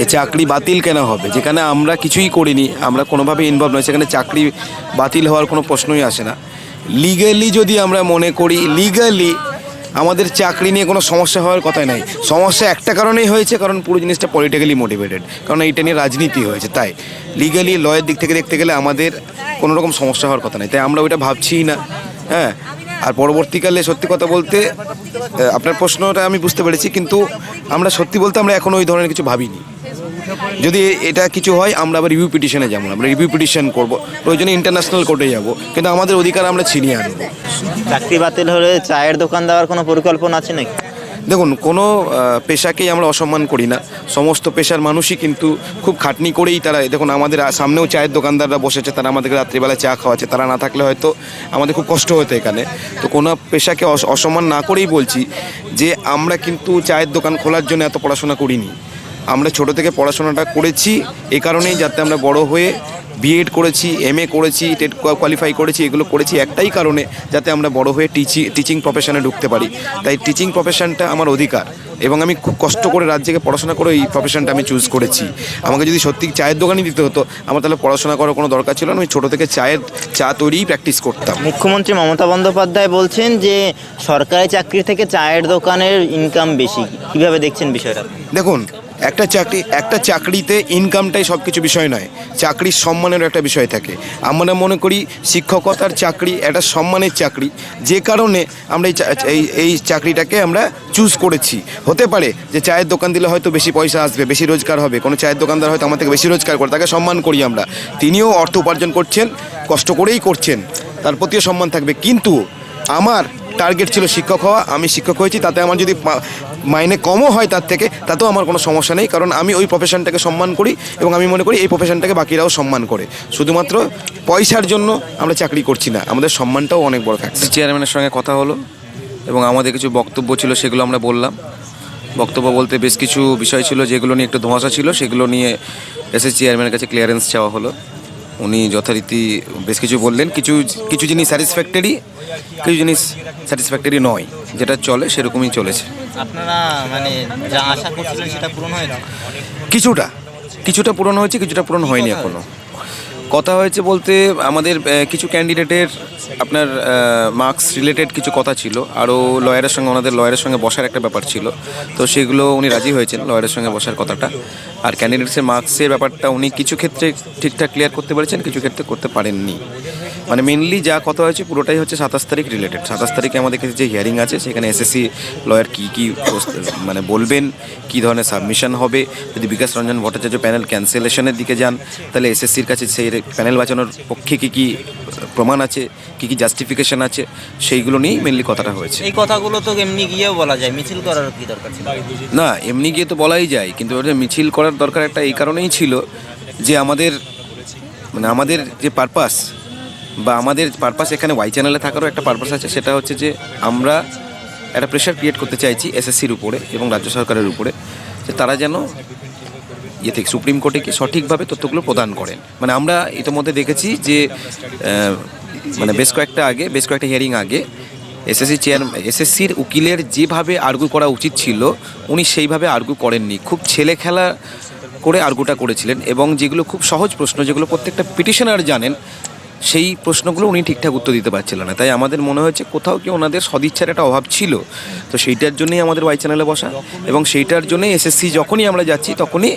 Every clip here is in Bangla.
যে চাকরি বাতিল কেন হবে? যেখানে আমরা কিছুই করিনি, আমরা কোনোভাবে ইনভলভ নয় সেখানে চাকরি বাতিল হওয়ার কোনো প্রশ্নই আসে না। লিগালি যদি আমরা মনে করি লিগালি আমাদের চাকরি নিয়ে কোনো সমস্যা হওয়ার কথাই নাই। সমস্যা একটা কারণেই হয়েছে, কারণ পুরো জিনিসটা পলিটিক্যালি মোটিভেটেড কারণ এইটা নিয়ে রাজনীতি হয়েছে, তাই। লিগালি লয়ের দিক থেকে দেখতে গেলে আমাদের কোনো রকম সমস্যা হওয়ার কথা নাই। তাই আমরা ওইটা ভাবছিই না হ্যাঁ? আর পরবর্তীকালে সত্যি কথা বলতে আপনার প্রশ্নটা আমি বুঝতে পেরেছি, কিন্তু আমরা সত্যি বলতে আমরা এখনও ওই ধরনের কিছু ভাবিনি। যদি এটা কিছু হয় আমরা আবার রিভিউ পিটিশনে যাব আমরা রিভিউ পিটিশন করব। প্রয়োজনে ইন্টারন্যাশনাল কোর্টে যাব কিন্তু আমাদের অধিকার আমরা ছিনিয়ে আনব। চাকরি বাতিল হলে চায়ের দোকান দেওয়ার কোনো পরিকল্পনা আছে নাকি? দেখুন কোনো পেশাকেই আমরা অসম্মান করি না। সমস্ত পেশার মানুষই কিন্তু খুব খাটনি করেই তারা দেখুন আমাদের সামনেও চায়ের দোকানদাররা বসেছে তারা আমাদেরকে রাত্রিবেলা চা খাওয়াচ্ছে তারা না থাকলে হয়তো আমাদের খুব কষ্ট হতো এখানে। তো কোনো পেশাকে অস- অসম্মান না করেই বলছি যে আমরা কিন্তু চায়ের দোকান খোলার জন্য এত পড়াশোনা করিনি। আমরা ছোট থেকে পড়াশোনাটা করেছি, এ কারণেই যাতে আমরা বড় হয়ে বিএড করেছি এম এ করেছি টেট কোয়ালিফাই করেছি, এগুলো করেছি একটাই কারণে যাতে আমরা বড় হয়ে টিচিং টিচিং প্রফেশনে ঢুকতে পারি। তাই টিচিং প্রফেশনটা আমার অধিকার। এবং আমি খুব কষ্ট করে রাত জেগে পড়াশোনা করে এই প্রফেশনটা আমি চুজ করেছি। আমাকে যদি সত্যি চায়ের দোকানই দিতে হতো আমার তাহলে পড়াশোনা করার কোনো দরকার ছিল না আমি ছোটো থেকে চায়ের চা তৈরিই প্র্যাকটিস করতাম। মুখ্যমন্ত্রী মমতা বন্দ্যোপাধ্যায় বলছেন যে সরকারি চাকরি থেকে চায়ের দোকানের ইনকাম বেশি। কীভাবে দেখছেন বিষয়টা? দেখুন একটা চাকরি একটা চাকরিতে ইনকামটাই সব কিছু বিষয় নয় চাকরির সম্মানেরও একটা বিষয় থাকে। আমরা মনে করি শিক্ষকতার চাকরি একটা সম্মানের চাকরি। যে কারণে আমরা এই এই চাকরিটাকে আমরা চুজ করেছি। হতে পারে যে চায়ের দোকান দিলে হয়তো বেশি পয়সা আসবে, বেশি রোজগার হবে। কোনো চায়ের দোকানদার হয়তো আমার থেকে বেশি রোজগার করে, তাকে সম্মান করি আমরা। তিনিও অর্থ উপার্জন করছেন, কষ্ট করেই করছেন, তার প্রতিও সম্মান থাকবে। কিন্তু আমার টার্গেট ছিল শিক্ষক হওয়া, আমি শিক্ষক হয়েছি, তাতে আমার যদি মাইনে কমও হয় তার থেকে, তাতেও আমার কোনো সমস্যা নেই। কারণ আমি ওই প্রফেশনটাকে সম্মান করি এবং আমি মনে করি এই প্রফেশনটাকে বাকিরাও সম্মান করে। শুধুমাত্র পয়সার জন্য আমরা চাকরি করছি না, আমাদের সম্মানটাও অনেক বড় ফ্যাক্টর চেয়ারম্যানের সঙ্গে কথা হলো। এবং আমাদের কিছু বক্তব্য ছিল সেগুলো আমরা বললাম। বক্তব্য বলতে বেশ কিছু বিষয় ছিল যেগুলো নিয়ে একটু ধোঁয়াশা ছিল সেগুলো নিয়ে এসএস চেয়ারম্যানের কাছে ক্লিয়ারেন্স চাওয়া হলো। উনি যথারীতি বেশ কিছু বললেন। কিছু কিছু জিনিস স্যাটিসফ্যাক্টরি কিছু জিনিস স্যাটিসফ্যাক্টরি নয়। যেটা চলে সেরকমই চলেছে। আপনারা মানে যা আশা করছিলেন সেটা পূরণ হয়েছে কিছুটা কিছুটা পূরণ হয়েছে কিছুটা পূরণ হয়নি এখনও। কথা হয়েছে বলতে আমাদের কিছু ক্যান্ডিডেটের আপনার মার্কস রিলেটেড কিছু কথা ছিল। আরও লয়ারের সঙ্গে, ওনাদের লয়ারের সঙ্গে বসার একটা ব্যাপার ছিল। তো সেগুলো উনি রাজি হয়েছেন লয়ারের সঙ্গে বসার কথাটা। আর ক্যান্ডিডেটসের মার্কসের ব্যাপারটা উনি কিছু ক্ষেত্রে ঠিকঠাক ক্লিয়ার করতে পেরেছেন, কিছু ক্ষেত্রে করতে পারেননি। মানে মেনলি যা কথা হয়েছে পুরোটাই হচ্ছে সাতাশ তারিখ রিলেটেড সাতাশ তারিখে আমাদের কাছে যে হিয়ারিং আছে সেখানে এসএসসি লয়ার কী কী মানে বলবেন কী ধরনের সাবমিশন হবে। যদি বিকাশ রঞ্জন ভট্টাচার্য প্যানেল ক্যান্সেলেশনের দিকে যান তাহলে এসএসসির কাছে সেই প্যানেল বাঁচানোর পক্ষে কী কী প্রমাণ আছে কী কী জাস্টিফিকেশন আছে সেইগুলো নিয়েই মেনলি কথাটা হয়েছে। এই কথাগুলো তো এমনি গিয়েও বলা যায় মিছিল করার কি দরকার ছিল? না এমনি গিয়ে তো বলাই যায় কিন্তু ওটা মিছিল করার দরকার একটা এই কারণেই ছিল যে আমাদের মানে আমাদের যে পারপাস বা আমাদের পারপাস এখানে ওয়াই চ্যানেলে থাকারও একটা পারপাস আছে, সেটা হচ্ছে যে আমরা একটা প্রেশার ক্রিয়েট করতে চাইছি এসএসসির উপরে এবং রাজ্য সরকারের উপরে, যে তারা যেন ইয়ে থেকে সুপ্রিম কোর্টে কি সঠিকভাবে তথ্যগুলো প্রদান করেন। মানে আমরা ইতিমধ্যে দেখেছি যে মানে বেশ কয়েকটা আগে, বেশ কয়েকটা হিয়ারিং আগে এসএসসি চেয়ার এসএসসির উকিলের যেভাবে আর্গু করা উচিত ছিল, উনি সেইভাবে আর্গু করেননি। খুব ছেলে খেলা করে আর্গুটা করেছিলেন এবং যেগুলো খুব সহজ প্রশ্ন, যেগুলো প্রত্যেকটা পিটিশনার জানেন সেই প্রশ্নগুলো উনি ঠিকঠাক উত্তর দিতে পারছিলেন না। তাই আমাদের মনে হয়েছে কোথাও কি ওনাদের সদিচ্ছার একটা অভাব ছিল। তো সেইটার জন্যই আমাদের ওয়াই চ্যানেলে বসা এবং সেইটার জন্যই এসএসসি যখনই আমরা যাচ্ছি তখনই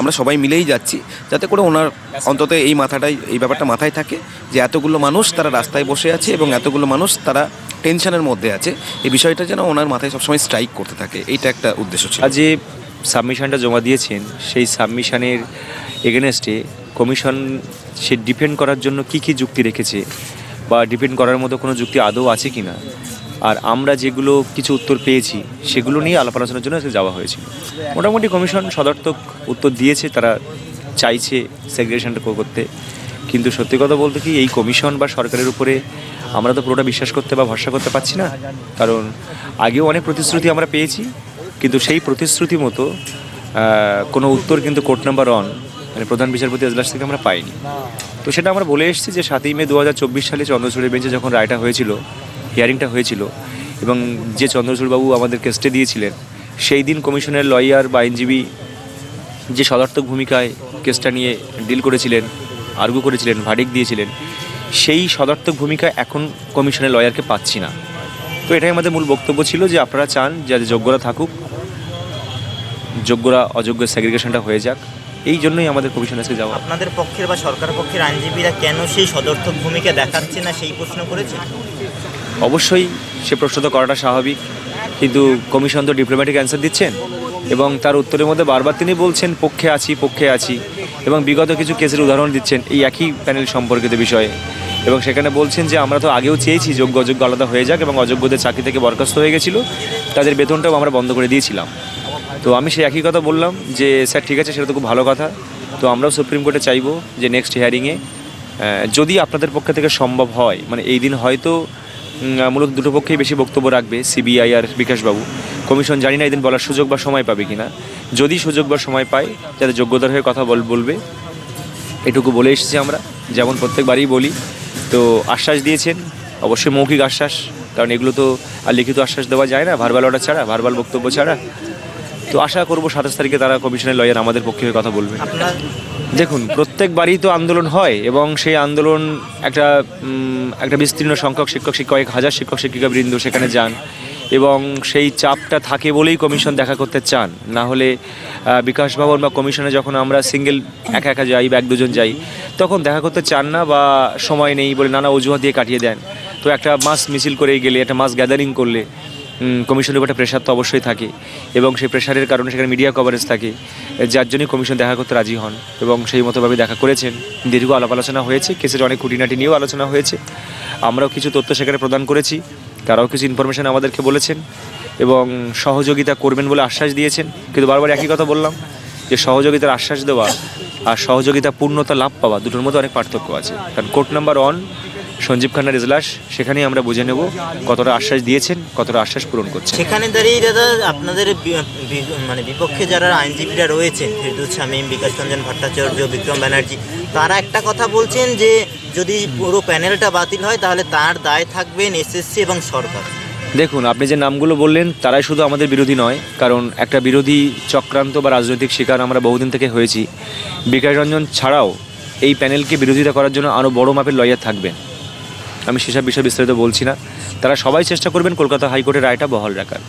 আমরা সবাই মিলেই যাচ্ছি। যাতে করে ওনার অন্তত এই মাথাটাই, এই ব্যাপারটা মাথায় থাকে যে এতগুলো মানুষ তারা রাস্তায় বসে আছে এবং এতগুলো মানুষ তারা টেনশনের মধ্যে আছে। এই বিষয়টা যেন ওনার মাথায় সবসময় স্ট্রাইক করতে থাকে। এইটা একটা উদ্দেশ্য ছিল। যে সাবমিশনটা জমা দিয়েছেন, সেই সাবমিশনের এগেনস্টে কমিশন, সে ডিপেন্ড করার জন্য কি কি যুক্তি রেখেছে? বা ডিপেন্ড করার মতো কোনো যুক্তি আদৌ আছে কি না আর আমরা যেগুলো কিছু উত্তর পেয়েছি, সেগুলো নিয়ে আলাপ আলোচনার জন্য আজকে যাওয়া হয়েছিল মোটামুটি কমিশন সদর্থক উত্তর দিয়েছে, তারা চাইছে সেগ্রেশনটা করতে। কিন্তু সত্যি কথা বলতে কি, এই কমিশন বা সরকারের উপরে আমরা তো পুরোটা বিশ্বাস করতে বা ভরসা করতে পারছি না। কারণ আগেও অনেক প্রতিশ্রুতি আমরা পেয়েছি, কিন্তু সেই প্রতিশ্রুতি মতো কোনো উত্তর কিন্তু কোর্ট নাম্বার অন মানে প্রধান বিচারপতি এজলাস থেকে আমরা পাইনি। তো সেটা আমরা বলে এসেছি যে সাতই মে দু হাজার চব্বিশ সালে চন্দ্রচূড়ের বেঞ্চে যখন রায়টা হয়েছিল হিয়ারিংটা হয়েছিল, এবং যে চন্দ্রচূড়বাবু আমাদের স্টে দিয়েছিলেন, সেই দিন কমিশনের লয়ার বা আইনজীবী যে সদার্থক ভূমিকায় কেসটা নিয়ে ডিল করেছিলেন আর্গু করেছিলেন ভার্ডিক দিয়েছিলেন, সেই সদার্থক ভূমিকা এখন কমিশনের লয়ারকে পাচ্ছি না। তো এটাই আমাদের মূল বক্তব্য ছিল যে আপনারা চান যাদের যোগ্যরা থাকুক, যোগ্যরা অযোগ্য সেগ্রিগেশনটা হয়ে যাক। এই জন্যই আমাদের কমিশন আজকে যাওয়া। আপনাদের পক্ষের বা সরকার পক্ষের আইনজীবীরা কেন সেই সদর্থক ভূমিকা দেখাচ্ছে না সেই প্রশ্ন করেছেন অবশ্যই সে প্রশ্ন তো করাটা স্বাভাবিক কিন্তু কমিশন তো ডিপ্লোম্যাটিক অ্যান্সার দিচ্ছেন এবং তার উত্তরের মধ্যে বারবার তিনি বলছেন পক্ষে আছি পক্ষে আছি। এবং বিগত কিছু কেসের উদাহরণ দিচ্ছেন এই একই প্যানেল সম্পর্কিত বিষয়ে। এবং সেখানে বলছেন যে আমরা তো আগেও চেয়েছি যোগ্য অযোগ্য আলাদা হয়ে যাক এবং অযোগ্যদের চাকরি থেকে বরখাস্ত হয়ে গেছিল। তাদের বেতনটাও আমরা বন্ধ করে দিয়েছিলাম। তো আমি সেই একই কথা বললাম যে, স্যার, ঠিক আছে, সেটা তো খুব ভালো কথা। তো আমরাও সুপ্রিম কোর্টে চাইব যে নেক্সট হিয়ারিংয়ে যদি আপনাদের পক্ষ থেকে সম্ভব হয় মানে এই দিন হয়তো মূলত দুটো পক্ষেই বেশি বক্তব্য রাখবে সিবিআই আর বিকাশবাবু। কমিশন জানি না এদিন বলার সুযোগ বা সময় পাবে কি না যদি সুযোগ বা সময় পায়, যাতে যোগ্যতার হয়ে কথা বল, বলবে। এটুকু বলে এসেছি আমরা, যেমন প্রত্যেকবারই বলি। তো আশ্বাস দিয়েছেন, অবশ্যই মৌখিক আশ্বাস, কারণ এগুলো তো আর লিখিত আশ্বাস দেওয়া যায় না ভারবাল অর্ডার ছাড়া ভারবাল বক্তব্য ছাড়া। তো আশা করব সাতাশ তারিখে তারা কমিশনের লয়ার আমাদের পক্ষে হয়ে কথা বলবে। দেখুন, প্রত্যেকবারই তো আন্দোলন হয় এবং সেই আন্দোলন একটা একটা বিস্তীর্ণ সংখ্যক শিক্ষক শিক্ষক, কয়েক হাজার শিক্ষক শিক্ষিকা বৃন্দ সেখানে যান এবং সেই চাপটা থাকে বলেই কমিশন দেখা করতে চান। না হলে বিকাশ ভবন বা কমিশনে যখন আমরা সিঙ্গেল একা একা যাই বা এক দুজন যাই, তখন দেখা করতে চান না বা সময় নেই বলে নানা অজুহাত দিয়ে কাটিয়ে দেন। তো একটা মাস মিছিল করে গেলে, একটা মাস গ্যাদারিং করলে কমিশনের উপর একটা প্রেশার তো অবশ্যই থাকে। এবং সেই প্রেশারের কারণে সেখানে মিডিয়া কভারেজ থাকে। যার জন্যই কমিশন দেখা করতে রাজি হন। এবং সেই মতোভাবে দেখা করেছেন। দীর্ঘ আলাপ আলোচনা হয়েছে, কেসের অনেক খুঁটিনাটি নিয়েও আলোচনা হয়েছে। আমরাও কিছু তথ্য সেখানে প্রদান করেছি। তারাও কিছু ইনফরমেশন আমাদেরকে বলেছেন। এবং সহযোগিতা করবেন বলে আশ্বাস দিয়েছেন। কিন্তু বারবার একই কথা বললাম, যে সহযোগিতার আশ্বাস দেওয়া আর সহযোগিতা পূর্ণতা লাভ পাওয়া দুটোর মধ্যে অনেক পার্থক্য আছে। কারণ কোর্ট নাম্বার ওয়ান সঞ্জীব খান্নার ইজলাস সেখানেই আমরা বুঝে নেব কতটা আশ্বাস দিয়েছেন কতটা আশ্বাস পূরণ করছেন। সেখানে দাঁড়িয়ে দাদা আপনাদের মানে বিপক্ষে যারা আইনজীবীরা রয়েছেন ফেরদুস শামীম বিকাশ রঞ্জন ভট্টাচার্য বিক্রম ব্যানার্জি তারা একটা কথা বলছেন যে যদি পুরো প্যানেলটা বাতিল হয় তাহলে তার দায় থাকবেন এসএসসি এবং সরকার। দেখুন আপনি যে নামগুলো বললেন তারাই শুধু আমাদের বিরোধী নয় কারণ একটা বিরোধী চক্রান্ত বা রাজনৈতিক শিকার আমরা বহুদিন থেকে হয়েছি। বিকাশ রঞ্জন ছাড়াও এই প্যানেলকে বিরোধিতা করার জন্য আরও বড় মাপের লয়ার থাকবেন। আমি সেসব বিষয়ে বিস্তারিত বলছি না। তারা সবাই চেষ্টা করবেন কলকাতা হাইকোর্টের রায়টা বহাল রাখার।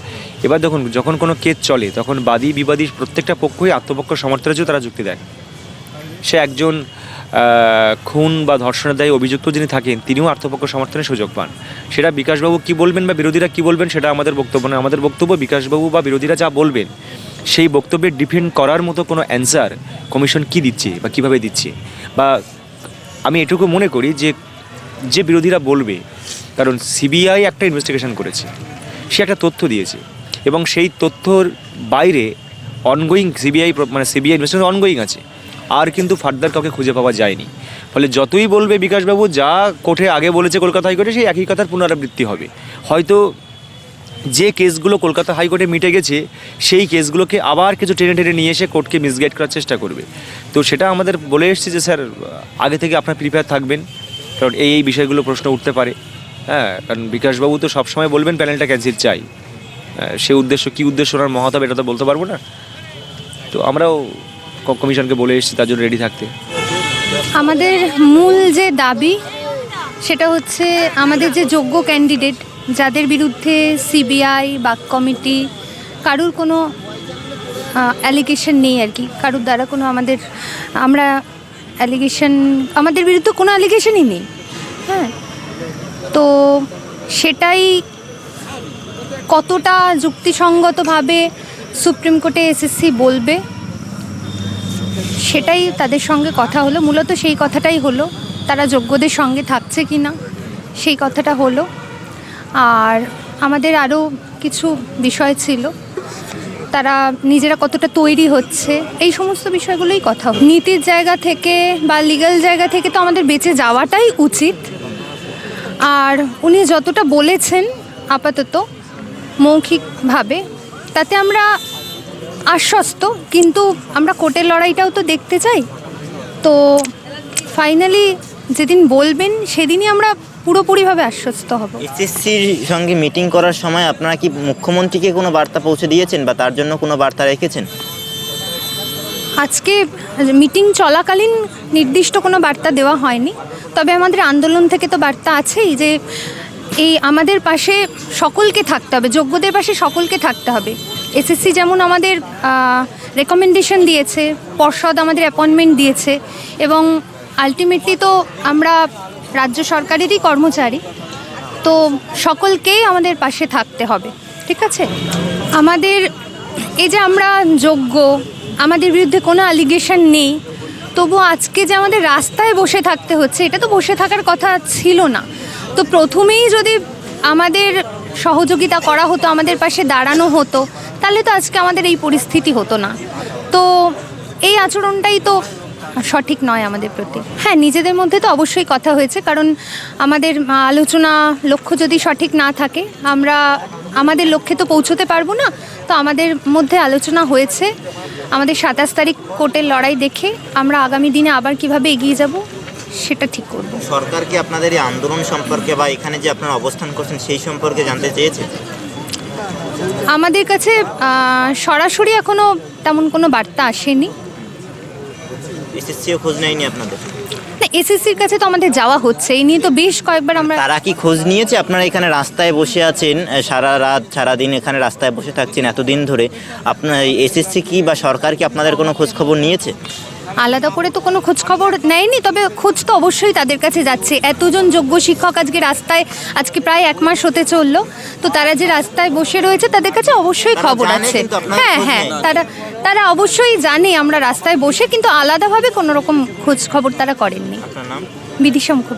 এবার দেখুন, যখন কোনো কেস চলে, তখন বাদী বিবাদী প্রত্যেকটা পক্ষই আত্মপক্ষ সমর্থনের জন্য তারা যুক্তি দেয়। সে একজন খুন বা ধর্ষণের দায়ী অভিযুক্ত যিনি থাকেন, তিনিও আত্মপক্ষ সমর্থনের সুযোগ পান। সেটা বিকাশবাবু কি বলবেন বা বিরোধীরা কি বলবেন, সেটা আমাদের বক্তব্য নয়। আমাদের বক্তব্য বিকাশবাবু বা বিরোধীরা যা বলবেন, সেই বক্তব্যে ডিফেন্ড করার মতো কোনো অ্যান্সার কমিশন কি দিচ্ছে বা কীভাবে দিচ্ছে? বা আমি এটুকু মনে করি যে যে বিরোধীরা বলবে, কারণ সিবিআই একটা ইনভেস্টিগেশন করেছে, সে একটা তথ্য দিয়েছে এবং সেই তথ্যর বাইরে অনগোয়িং সিবিআই মানে সিবিআই ইনভেস্টিগেশন অনগোয়িং আছে। আর কিন্তু ফার্দার কাউকে খুঁজে পাওয়া যায়নি। ফলে যতই বলবে বিকাশবাবু, যা কোর্টে আগে বলেছে কলকাতা হাইকোর্টে, সেই একই কথার পুনরাবৃত্তি হবে। হয়তো যে কেসগুলো কলকাতা হাইকোর্টে মিটে গেছে, সেই কেসগুলোকে আবার কিছু টেনে টেনে নিয়ে এসে কোর্টকে মিসগাইড করার চেষ্টা করবে। তো সেটা আমাদের বলে এসেছি যে, স্যার, আগে থেকে আপনার প্রিপেয়ার থাকবেন। কারণ এই এই বিষয়গুলো প্রশ্ন উঠতে পারে। হ্যাঁ কারণ বিকাশবাবু তো সবসময় বলবেন প্যানেলটা ক্যান্সেল চাই। হ্যাঁ, সে উদ্দেশ্য কী উদ্দেশ্য ওনার মহৎ হবে এটা তো বলতে পারব না। তো আমরাও কমিশনকে বলে এসেছি তার জন্য রেডি থাকতে। আমাদের মূল যে দাবি সেটা হচ্ছে আমাদের যে যোগ্য ক্যান্ডিডেট যাদের বিরুদ্ধে সিবিআই বা কমিটি কারুর কোনো অ্যালিগেশন নেই আর কি। কারুর দ্বারা কোনো আমাদের আমরা অ্যালিগেশন আমাদের বিরুদ্ধে কোনো অ্যালিগেশনই নেই। হ্যাঁ। তো সেটাই কতটা যুক্তিসঙ্গতভাবে সুপ্রিম কোর্টে এসএসসি বলবে, সেটাই তাদের সঙ্গে কথা হলো। মূলত সেই কথাটাই হলো, তারা যোগ্যদের সঙ্গে থাকছে কি না, সেই কথাটা হলো। আর আমাদের আরও কিছু বিষয় ছিল। তারা নিজেরা কতটা তৈরি হচ্ছে, এই সমস্ত বিষয়গুলোই কথা নীতির জায়গা থেকে বা লিগাল জায়গা থেকে তো আমাদের বেঁচে যাওয়াটাই উচিত। আর উনি যতটা বলেছেন আপাতত মৌখিকভাবে, তাতে আমরা আশ্বস্ত, কিন্তু আমরা কোর্টের লড়াইটাও তো দেখতে চাই। তো ফাইনালি যেদিন বলবেন, সেদিনই আমরা পুরোপুরিভাবে আশ্বস্ত হব। এসএসসির সঙ্গে মিটিং করার সময় আপনারা কি মুখ্যমন্ত্রীকে কোনো বার্তা পৌঁছে দিয়েছেন বা তার জন্য কোনো বার্তা রেখেছেন? আজকে মিটিং চলাকালীন নির্দিষ্ট কোনো বার্তা দেওয়া হয়নি। তবে আমাদের আন্দোলন থেকে তো বার্তা আছেই যে এই আমাদের পাশে সকলকে থাকতে হবে যোগ্যদের পাশে সকলকে থাকতে হবে। এসএসসি যেমন আমাদের রেকমেন্ডেশন দিয়েছে পর্ষদ আমাদের অ্যাপয়েন্টমেন্ট দিয়েছে এবং আলটিমেটলি তো আমরা রাজ্য সরকারেরই কর্মচারী, তো সকলকেই আমাদের পাশে থাকতে হবে, ঠিক আছে? আমাদের, এই যে আমরা যোগ্য, আমাদের বিরুদ্ধে কোনো অ্যালিগেশন নেই, তবু আজকে যে আমাদের রাস্তায় বসে থাকতে হচ্ছে, এটা তো বসে থাকার কথা ছিল না। তো প্রথমেই যদি আমাদের সহযোগিতা করা হতো, আমাদের পাশে দাঁড়ানো হতো, তাহলে তো আজকে আমাদের এই পরিস্থিতি হতো না। তো এই আচরণটাই তো সঠিক নয় আমাদের প্রতি। হ্যাঁ নিজেদের মধ্যে তো অবশ্যই কথা হয়েছে কারণ আমাদের আলোচনা লক্ষ্য যদি সঠিক না থাকে আমরা আমাদের লক্ষ্যে তো পৌঁছতে পারব না তো আমাদের মধ্যে আলোচনা হয়েছে। আমাদের সাতাশ তারিখ কোর্টের লড়াই দেখে আমরা আগামী দিনে আবার কীভাবে এগিয়ে যাব সেটা ঠিক করব। সরকার কি আপনাদের এই আন্দোলন সম্পর্কে বা এখানে যে আপনারা অবস্থান করছেন সেই সম্পর্কে জানতে চেয়েছে? আমাদের কাছে সরাসরি এখনও তেমন কোনো বার্তা আসেনি। এসএসসিও খোঁজ নেয়নি আপনাদের? না এসএসসির কাছে তো আমাদের যাওয়া হচ্ছে। এই নিয়ে তো বেশ কয়েকবার আমরা তারা কি খোঁজ নিয়েছে? আপনারা এখানে রাস্তায় বসে আছেন সারা রাত সারা দিন এখানে রাস্তায় বসে থাকছেন এতদিন ধরে। আপনার এসএসসি কি বা সরকার কি আপনাদের কোনো খোঁজ খবর নিয়েছে? আলাদা করে তো কোনো খোঁজখবর নেয়নি তবে খোঁজ তো অবশ্যই তাদের কাছে যাচ্ছে। এতজন যোগ্য শিক্ষক আজকে রাস্তায় আজকে প্রায় এক মাস হতে চলল তো তারা যে রাস্তায় বসে রয়েছে তাদের কাছে অবশ্যই খবর আছে। হ্যাঁ হ্যাঁ তারা তারা অবশ্যই জানে আমরা রাস্তায় বসে কিন্তু আলাদাভাবে কোনো রকম খোঁজ খবর তারা করেননি। বিদিশা মুখোপাধ্যায়